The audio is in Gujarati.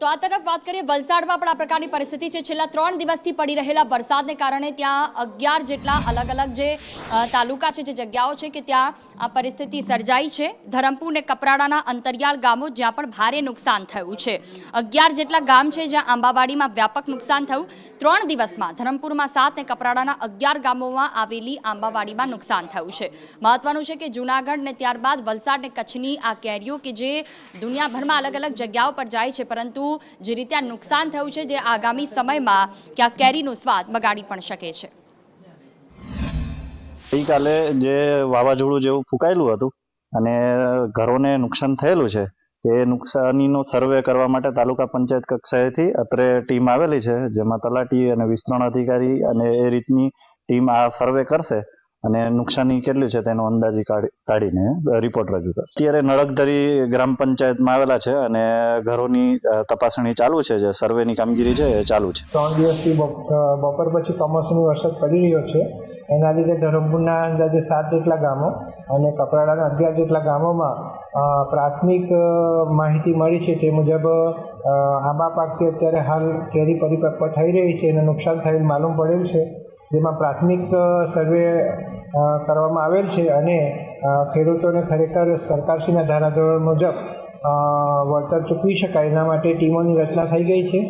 તો આ તરફ વાત કરીએ, વલસાડમાં પણ આ પ્રકારની પરિસ્થિતિ છે. છેલ્લા ત્રણ દિવસથી પડી રહેલા વરસાદને કારણે ત્યાં અગિયાર જેટલા અલગ અલગ જે તાલુકા છે, જે જગ્યાઓ છે કે ત્યાં આ પરિસ્થિતિ સર્જાઈ છે. ધરમપુર ને કપરાડાના અંતરિયાળ ગામો જ્યાં પણ ભારે નુકસાન થયું છે. અગિયાર જેટલા ગામ છે જ્યાં આંબાવાડીમાં વ્યાપક નુકસાન થયું. ત્રણ દિવસમાં ધરમપુરમાં સાત ને કપરાડાના અગિયાર ગામોમાં આવેલી આંબાવાડીમાં નુકસાન થયું છે. મહત્વનું છે કે જૂનાગઢ ને ત્યારબાદ વલસાડ ને કચ્છની આ કેરીઓ કે જે દુનિયાભરમાં અલગ અલગ જગ્યાઓ પર જાય છે, પરંતુ જે રીતે આ નુકસાન થયું છે જે આગામી સમયમાં ક્યાંક કેરીનો સ્વાદ બગાડી પણ શકે છે. ગઈકાલે જે વાવાઝોડું જેવું ફૂંકાયેલું હતું અને ઘરોને નુકસાન થયેલું છે, તે નુકસાનીનો સર્વે કરવા માટે તાલુકા પંચાયત કક્ષાએથી અત્રે ટીમ આવેલી છે, જેમાં તલાટી અને વિસ્તરણ અધિકારી અને એ રીતની ટીમ આ સર્વે કરશે. અને નુકસાની કેટલી છે તેનો અંદાજી કાઢી કાઢીને રિપોર્ટ રજૂ કરશે. અત્યારે નળકધરી ગ્રામ પંચાયતમાં આવેલા છે અને ઘરોની તપાસણી ચાલુ છે, જે સર્વેની કામગીરી છે એ ચાલુ છે. ત્રણ દિવસથી બપ- બપોર પછી કમોસમી વરસાદ પડી રહ્યો છે. એના લીધે ધરમપુરના અંદાજે સાત જેટલા ગામો અને કપરાડાના અગિયાર જેટલા ગામોમાં પ્રાથમિક માહિતી મળી છે તે મુજબ આંબા પાકથી અત્યારે હાલ કેરી પરિપક્વ થઈ રહી છે અને નુકસાન થયેલ માલુમ પડેલ છે. જેમાં પ્રાથમિક સર્વે કરવામાં આવેલ છે અને ખેડૂતોને ખરેખર સરકારશ્રીના ધારાધોરણ મુજબ વળતર ચૂકવી શકાય. એના માટે ટીમોની રચના થઈ ગઈ છે.